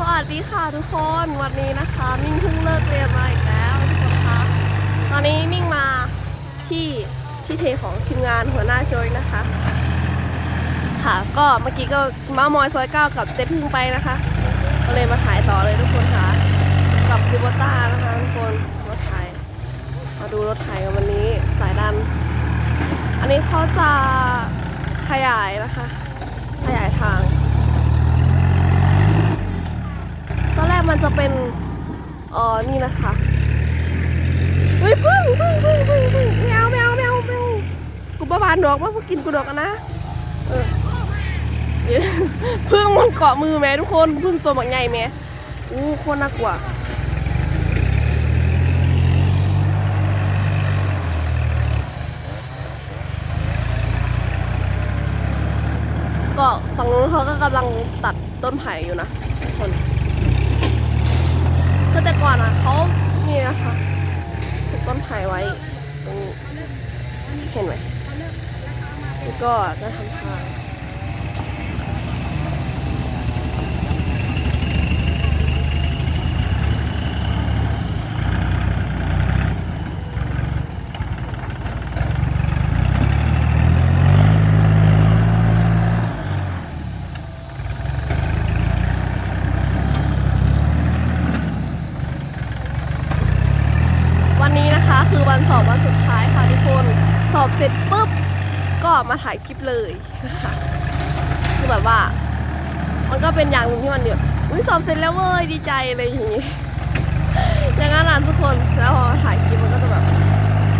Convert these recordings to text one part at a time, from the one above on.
สวัสดีค่ะทุกคนวันนี้นะคะ มิ่งเพิ่งเลิกเรียนมาอีกแล้วทุกคนคะตอนนี้มิ่งมาที่ที่เทของทีมงานหัวหน้าโจยนะคะ ค่ะก็เมื่อกี้ก็มามอยซอยเก้ากับเจ๊พึ่งไปนะคะ ก็เลยมาถ่ายต่อเลยทุกคนค่ะกับคูโบต้านะคะทุกคนรถไถมาดูรถไถกันวันนี้สายดัน อันนี้เขาจะขยายนะคะ ขยายทาง ตอนแรก มันจะเป็นอ๋อนี่นะคะเฮ้ยพึ่งพึ่งพึ่งพึ่งพึ่งแมวแมวแมวแมวกูบ้าบานดอกว่าพวกกินกูดอกกันนะเออพึ่งมันเกาะมือแม่ทุกคนพึ่งตัวแบักใหญ่แม่อู้โคตรน่ากลัวก็ฝั่งนู้นเขาก็กำลังตัดต้นไผ่อยู่นะทุ ก่อนอะเขานี่นะคะปลูกต้นไผ่ไว้ตรงนี้เห็นไหมแล้วก็จะทำทางวันนี้นะคะคือวันสอบวันสุดท้ายค่ะทุกคนสอบเสร็จปุ๊บ ก็มาถ่ายคลิปเลยนะคะคือแบบว่า มันก็เป็นอย่างหนึ่งที่มันแบบอุ้ยสอบเสร็จแล้วเว้ยดีใจอะไรอย่างงี้อย่างนั้นอะทุกคนแล้วพอถ่ายคลิปมันก็จะแบบ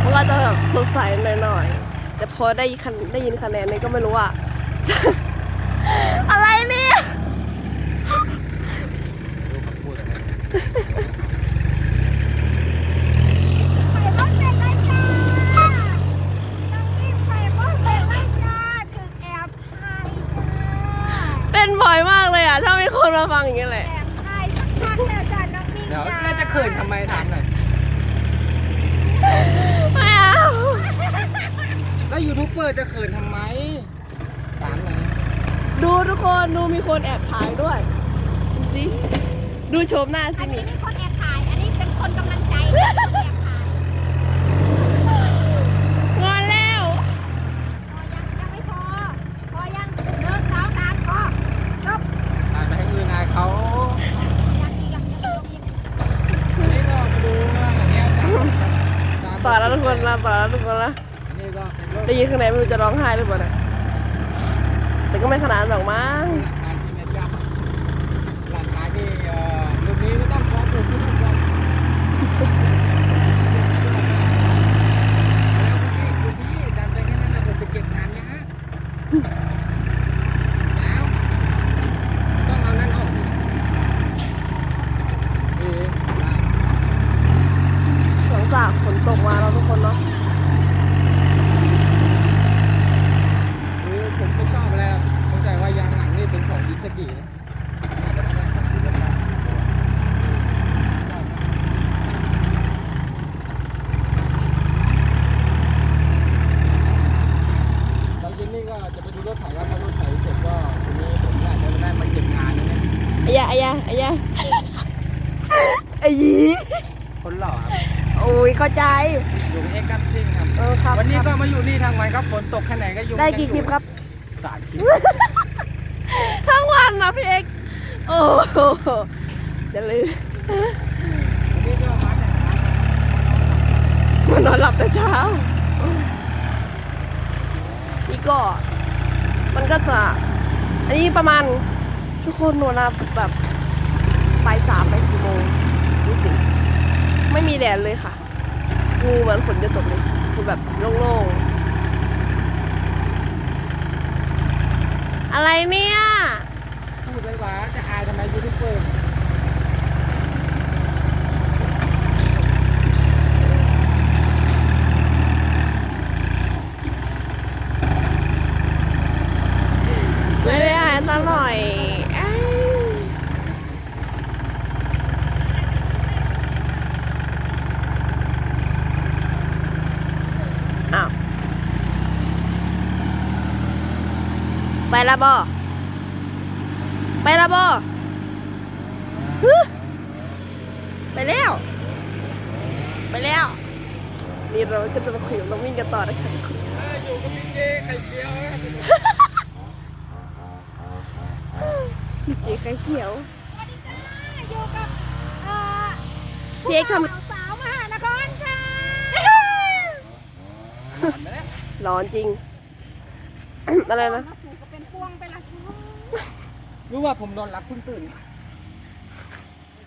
มันก็จะแบบสดใสหน่อยๆแต่พอได้คะได้ยินคะแนนนี่ก็ไม่รู้ว่าจะอะไรเนี่ย เป็นบ่อยมากเลยอะ ถ้ามีคนมาฟังอย่างเงี้ยแหละแอบถ่ายสักพักแล้วจ้าน้องนี่เดี๋ยวจ้าแล้วจะเขินทำไมถามหน่อย ไม่เอา แล้วยูทูบเบอร์จะเขินทำไม ถามหน่อย ดูทุกคนดูมีคนแอบถ่ายด้วยดูสิดูโฉมหน้าอัสินนี้นี่ มีคนแอบถ่าย อันนี้เป็นคนกำลังใจคนแอบถ่าย งอนแล้ว พอยังยังไม่พอ พอยังเดินสาวสามพอจบ ถ่ายไปให้อื่นอาย เขาอันนี้ก็มาดูว่าอันเนี้ยตามตามต่อแล้วทุกคนนะต่อแล้วทุกคนนะอันนี้ก็เป็นรถได้ยินข้างในไม่รู้จะร้องไห้หรือเปล่านะแต่ก็ไม่ขนาดหรอกมั้งหลังการที่เมจ้าหลังการที่เอ่อรุ่นนี้ไม่ต้องฟ้องผมไม่ต้องฟ้องแล้วคุณพี่คุณพี่ตามใจแค่นั้นนะผมจะเก็บงานนะฮะแล้วต้องเอานั้นออกเอ๊ะได้ หลังจากฝน ตกมาแล้วทุกคนเนาะ เออผมไม่ชอบแล้วสงสัยว่ายางหลังนี่เป็นของอิสกินะน่าจะไม่ใช่ของอิสกิแล้วเย็นนี่ก็จะไปดูรถไถแล้วถ้ารถไถเสร็จก็ทีนี้ผมอาจจะได้มาเก็บงานนะเนี่ย ไอ้ยาไอ้ยาไอ้ยาไอ้ยี คนหล่อครับ โอ้ยเข้าใจ อยู่เอ็กซ์กัสซิ่งครับ เออครับวันนี้คก็รับมาอยู่นี่ทางวันครับฝนตกแค่ไหนก็อยู่ได้กี่คลิปครับสามคลิปทั้งวันนะพี่เอกโอ้โหจะลืมวันนี้ก็มาจากมันนอนหลับแต่เช้านี่ก็ มันก็จะ อันนี้ประมาณทุกคนหนูนะแบบบ่ายสามไปสี่โมงดูสิไม่มีแดดเลยค่ะงูเหมือนฝนจะตกเลย คือแบบโล่งๆ อะไรเนี่ย พูดไว้ว่าจะอายทำไมยูทูบเบอร์ไม่ได้อ่านซะหน่อยอ้ายอ้าว ไปละบอไปละบอไปแล้ว ไปแล้วนี่เราก็จะมาคุยกับน้องมิ่งกันต่อนะคะอยู่กับพี่เจไข่เจียวนะครับพี่เก๋ไข่เขียวอยู่กับเอ่อพี่เอกทสาวมหานครค่ะำร้อนจริง อะไรนะมาสู่ก็ เป็นพวงไปละค่ะรู้ว่าผมนอนหลับเพิ่งตื่น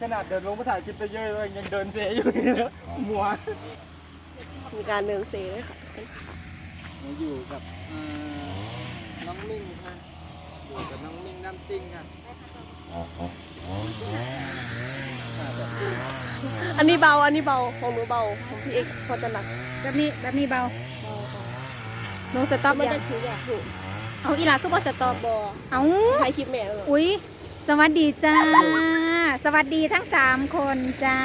ขนาดเดินลงมาถ่ายคลิปไปเยอะเลยยังเดินเซอยู่เลยนะมัวมีการเดินเซด้วยค่ะอยู่กับเอ่อน้องมิ่งค่ะอยู่กับน้องมิ่งน้ำซิ่งค่ะอันนี้เบา อันนี้เบา ของหนูเบา ของพี่เอกพอจะหนัก แบบนี้ แบบนี้เบาโนสต็อปมันจะถืออยากถูก เอาอีหลาคือบ่สตอบบอเอาถ่ายคลิปแม่เลยอุ๊ยสวัสดีจ้า สวัสดีทั้งสามคนจ้า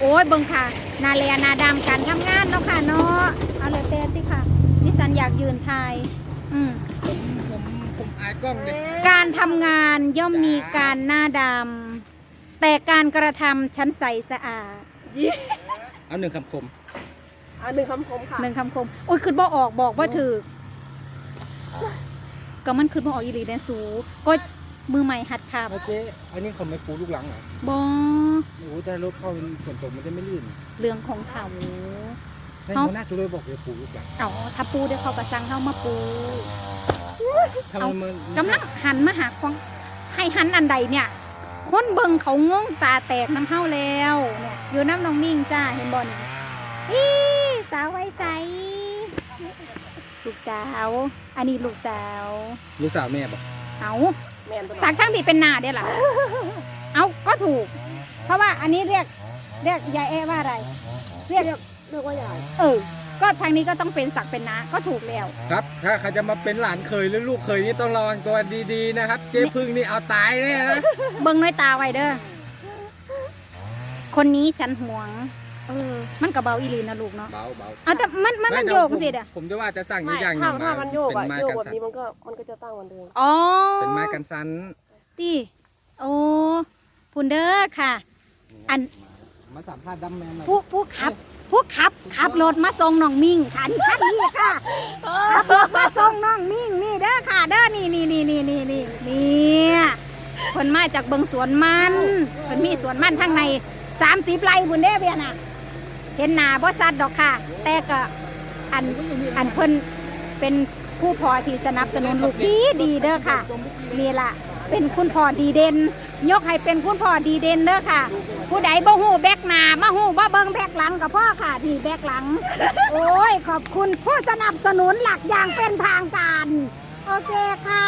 โอ้ยเบิ่งค่ะ นาเลียนาดำการทำงานเนาะค่ะเนาะเอาเลยเต้สิค่ะดิฉันอยากยืนทายอืมผมผมผมอายกล้องเลยการทำงานย่อมมีการหน้าดำแต่การกระทำชั้นใสสะอาดเอาหนึ่งคำคมอันหนึ่งคำคมค่ะหนึ่งคำคม โอ้ยคือบ่ออกบอกว่าถือ ก็มันคือบ่ออกอีหลีแดนสูก็มือใหม่หัดขับเมื่อกี้อันนี้เขาไม่ปูลูกหลังเหรอบอโอ้โหแต่รถเข้าฝนตกมันจะไม่ลื่นเรื่องของเขาให้เอ้าหัวหน้าจุเลยบอกจะปูลูกหลังเอาถ้าปูเดี๋ยวเขาก็สั่งเข้ามาปูทำเอาไมมันกำลังหันมาหาควงให้หันอันใดเนี่ยคนเบิ่งเขางงตาแตกน้ำเฮาแล้วเนี่ยอยู่น้ำน้องมิ่งจ้าเห็นบอลอีสาวไว้ใส ลูกสาว อันนี้ลูกสาว ลูกสาวแม่บอกเอาแม่นตัวสักทั้งที่เป็นนาเดียวล่ะเอาก็ถูก เพราะว่าอันนี้เรียกเรียกยายแอว่าอะไร เรียกเรียกว่าใหญ่เออ ก็ทางนี้ก็ต้องเป็นสักเป็นนาก็ถูกแล้ว ครับ ถ้าใครจะมาเป็นหลานเคยหรือลูกเคยนี่ต้องระวังตัวดีๆนะครับ เจ๊พึ่งนี่เอาตายแน่นะเบิ่งน้อยตาไว้เด้อคนนี้ฉันหวง เออ มันกระเบาอีหลีนะลูกเนาะเบาเบาเอาแต่มันมันมันโยกสิเด้อผมจะว่าจะสั่งอไม่ยู่อย่างหถ้านึ่งถ้ามันโยกเป็อะนไม้โยกกันแบบสั่นนี้มันก็มันก็จะตั้งเหมือนเดิมอ๋อ เป็นไม้กันสันตีโอ้พุนเด้อค่ะ อันมาสัมภาษณ์ดัมแมนหน่อยผู้ผู้ขับ ผู้ขับขับรถมาส่งน้องมิ่งขันขันนี่ค่ะขับรถมาส่งน้องมิ่งนี่เด้อค่ะ เด้อนี่นี่นี่นี่นี่นี่เนี่ยคนมาจากเบิงสวนมันคนมีสวนมันทั้งในสามสิบไร่บุญเด้อเบียน่ะ เห็นหนาบ่ซัดดอกค่ะ แต่ก็อันอันเพิ่นเป็นผู้พอที่สนับสนุนลูกดีดีเด้อค่ะนี่ล่ะเป็นคุณพ่อดีเด่นยกให้เป็นคุณพ่อดีเด่นเด้อค่ะ ผู้ใดบ่ฮู้แบกหนามาฮู้ว่เบิ่งแบกหลังกับพ่อค่ะนี่แบกหลัง โอ้ยขอบคุณผู้สนับสนุนหลักอย่างเป็นทางการ โอเคค่ะ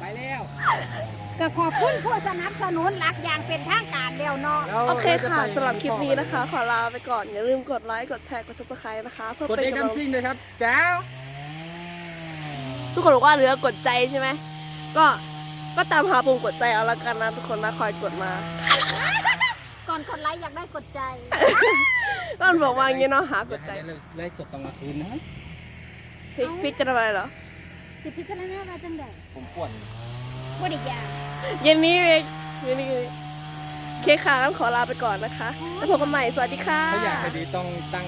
ไปแล้ว ก็ขอบคุณผู้สนับสนุนหลักอย่างเป็นทางการเดียวเนาะโอเคค่ะสำหรับคลิปนี้นะคะ ขอลาไปก่อน อย่าลืมกดไลค์ กดแชร์ กด subscribe นะคะ เพื่อกดเป็นเอ็กกำดัลัมงซิงเลยครับแจ้ว ทุกคนบอกว่าเหลือกดใจใช่ไหม ก็ก็ตามหาปุ่มกดใจเอาละกันนะทุกคนนะคอยกดมา ก่อนกดไลค์อยากได้กดใจ ก็มันบอกว่าอย่างงี้เนาะหากดใจไล่สดตอนกลางคืนนะฟิกฟิกจะทำอะไรเหรอ สิพิจารณาว่าจังได๋ผมปวด บ่ได้ยาก เย็นนี้เองเย็นนี้เคกค่ะต้องขอลาไปก่อนนะคะ แล้วพบกันใหม่ สวัสดีค่ะ ถ้าอยากดีต้องตั้ง